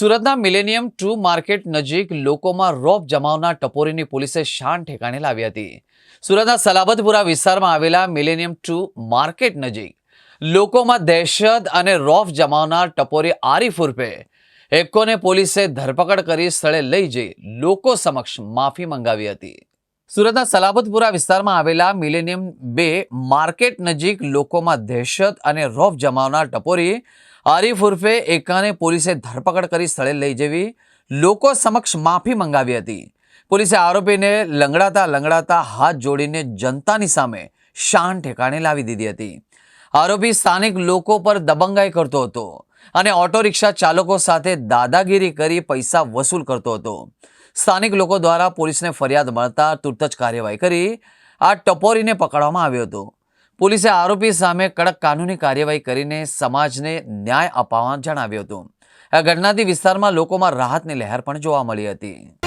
સુરતના millennium to market નજીક લોકોમાં રોપ જમાવનાર ટપોરીની પોલીસે શાન ઠેકાણે લાવી હતી. સુરતના સલાબતપુરા વિસ્તારમાં આવેલા મિલેનિયમ ટુ માર્કેટ નજીક લોકોમાં દહેશત અને રોફ જમાવનાર ટપોરી આરીફ ઉર્ફે એકોને પોલીસે ધરપકડ કરી સ્થળે લઈ જઈ લોકો સમક્ષ માફી મંગાવી હતી. સુરતના સલાબતપુરા વિસ્તારમાં આવેલા મિલેનિયમ બે માર્કેટ નજીક લોકોમાં દહેશત અને રોફ જમાવનાર ટપોરી આરીફ ઉર્ફે એકાને પોલીસે ધરપકડ કરી સ્થળે લઈ જવી લોકો સમક્ષ માફી મંગાવી હતી. પોલીસે આરોપીને લંગડાતા લંગડાતા હાથ જોડીને જનતાની સામે શાન ઠેકાણે લાવી દીધી હતી. આરોપી સ્થાનિક લોકો પર દબંગાઈ કરતો હતો અને ઓટો રિક્ષા ચાલકો સાથે દાદાગીરી કરી પૈસા વસૂલ કરતો હતો. સ્થાનિક લોકો દ્વારા પોલીસને ફરિયાદ મળતા તુરત જ કાર્યવાહી કરી આ ટપોરીને પકડવામાં આવ્યો હતો. પોલીસે આરોપી સામે કડક કાનૂની કાર્યવાહી કરીને સમાજને ન્યાય અપાવવા જણાવ્યું હતું. આ ઘટનાથી વિસ્તારમાં લોકોમાં રાહતની લહેર પણ જોવા મળી હતી.